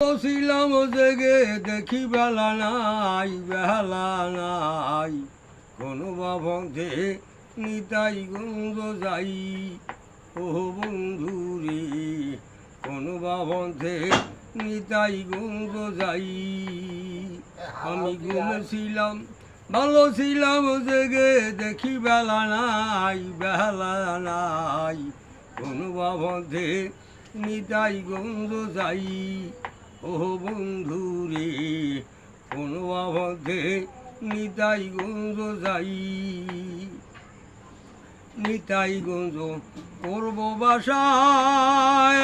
বসিলাম জেগে দেখি বেলা নাই বেলা নাই। কোনো বাবন্ধে নিতাই গন্ধ যাই। ও বন্ধু রে, কোনো বাবন্ধে নিতাই গন্ধ যাই। আমি ঘুমেছিলাম ভালো ছিলাম জেগে দেখি বেলা নাই বেলা নাই। কোনো বাবন্ধে নিতাই গন্ধ যাই। ও বন্ধু রে, কোনো বাবন্ধে নিতাই গন্ধ যাই। নিতাই গঞ্জ করব বাসায়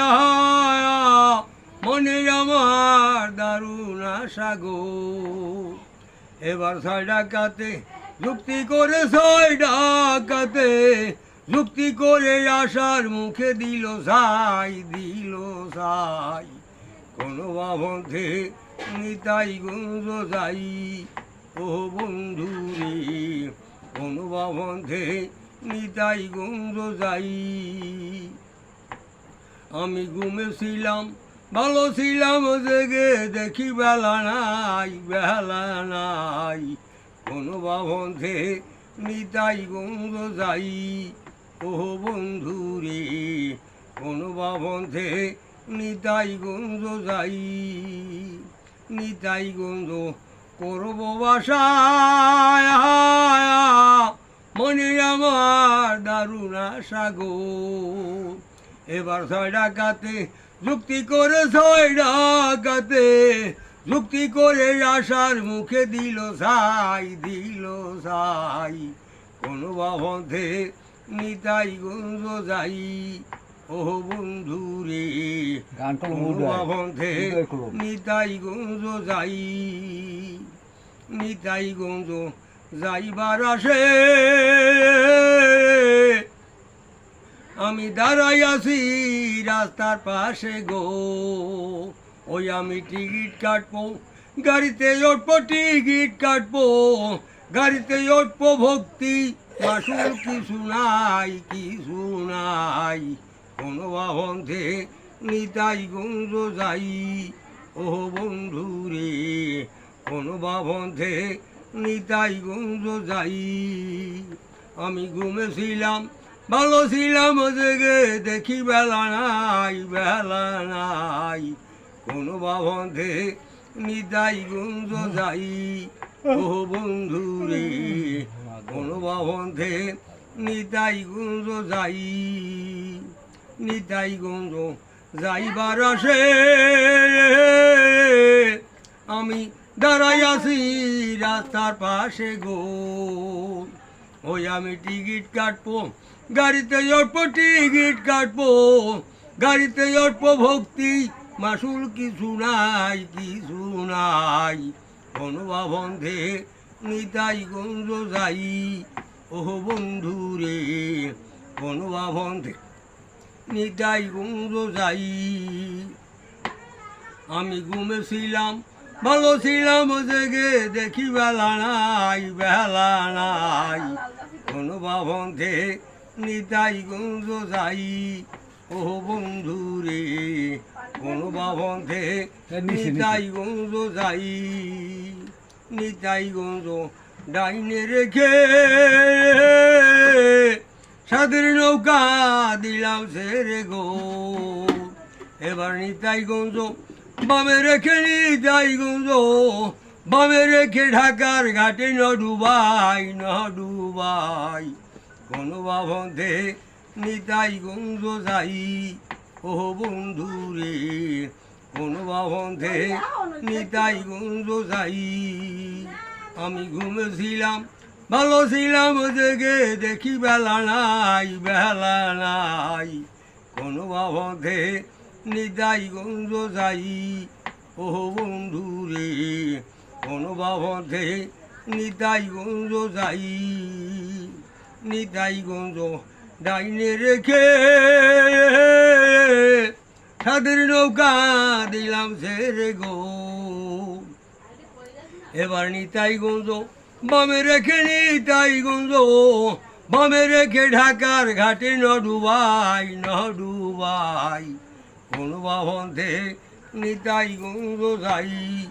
মনে আমার দারুণ আশা গো। এবার ছয় ডাকাতে যুক্তি করে, ছয় ডাকাতে যুক্তি করে আসার মুখে দিল সাই দিল সাই কোনো বাবন্ধে নিতাই গঞ্জ যাই। ও বন্ধু রে কোনো বাবন্ধে নিতাই গঞ্জ যাই। আমি ঘুমেছিলাম, ভালো ছিলাম জেগে, দেখি বেলা নাই বেলা নাই। কোনো বাবন্ধে নিতাই গঞ্জ যাই। ও বন্ধু রে কোনো বাবন্ধে নিতাই গঞ্জ যাই নিতাই গঞ্জ করব বাসায়। মনে আমার দারুণ আশা গো। এবার ছয় ডাকাতে যুক্তি করে, ছয় ডাকাতে যুক্তি করে আসার মুখে দিল সাই দিল সাই কোনো বাবন্ধে নিতাই গঞ্জ যাই। ও বন্ধু রে গান করল কোনো মুড হয়। বাবন্ধে মুড হয় করল। নিতাই গঞ্জ যাই নিতাই গঞ্জ যাইবার আসে আমি দাঁড়াই আছি রাস্তার পাশে গো ওই আমি টিকিট কাটবো গাড়িতে উঠবো টিকিট কাটবো গাড়িতে উঠবো ভক্তি মাসুল কিছু নাই কিছু নাই কোনো বাবন্ধে নিতাই গঞ্জ যাই। ও বন্ধু রে কোনো নিতাই গঞ্জ যাই। আমি ঘুমেছিলাম, ভালো ছিলাম জেগে, দেখি বেলা নাই বেলা নাই। কোনো বাবন্ধে নিতাই গঞ্জ যাই। ও বন্ধু রে কোনো বাবন্ধে নিতাই গঞ্জ যাই। নিতাই গঞ্জ যাইবার আসে, আমি দাঁড়াই রাস্তার পাশে গো। ওই আমি টিকিট কাটবো, গাড়িতে অল্প টিকিট কাটবো, গাড়িতে অল্প ভক্তি, মাসুল কিছু নাই কিছু নাই। কোনো বাবন্ধে নিতাই গঞ্জ যাই ও বন্ধু রে কোনো গঞ্জ যাই। আমি ঘুমেছিলাম ভালো ছিলাম জেগে দেখি বেলা নাই বেলা নাই। কোনো বাবন্ধে নিতাই গঞ্জ যাই। ও বন্ধু রে কোনো বাবন্ধে। নিতাই গঞ্জ যাই। নিতাই গঞ্জ ডাইনে রেখে সাদের নৌকা দিলাম সেরে গো। এবার নিতাই গঞ্জ বামে রেখে নিতাই গঞ্জ। বামে রেখে ঢাকার ঘাটে ন ডুবাই ন ডুবাই। কোনো বাবন্ধে নিতাই গঞ্জ যাই। ও বন্ধু রে কোনো বাবন্ধে নিতাই গঞ্জ যাই। আমি ঘুমেছিলাম ভালো ছিলাম জেগে দেখি বেলা নাই বেলা নাই। কোনো বাবন্ধে নিতাই গঞ্জ যাই। ও বন্ধু রে, কোনো বাবন্ধে নিতাই গঞ্জ যাই। নিতাই গঞ্জ ডাইনে রেখে সাদের নৌকা দিলাম সেরে গো। এবার নিতাই গঞ্জ বামে রেখে নিতাই গঞ্জ বামে রেখে ঢাকার ঘাটে ন ডুবাই ন ডুবাই। কোন বাবন্ধে নিতাই গঞ্জ যাই।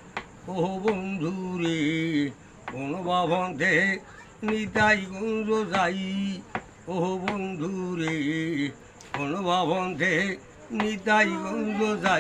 ও বন্ধু রে, কোন বাবন্তে নিতাই গঞ্জ যাই। ও বন্ধু রে, কোন বাবন্তে নিতাই গঞ্জ যাই।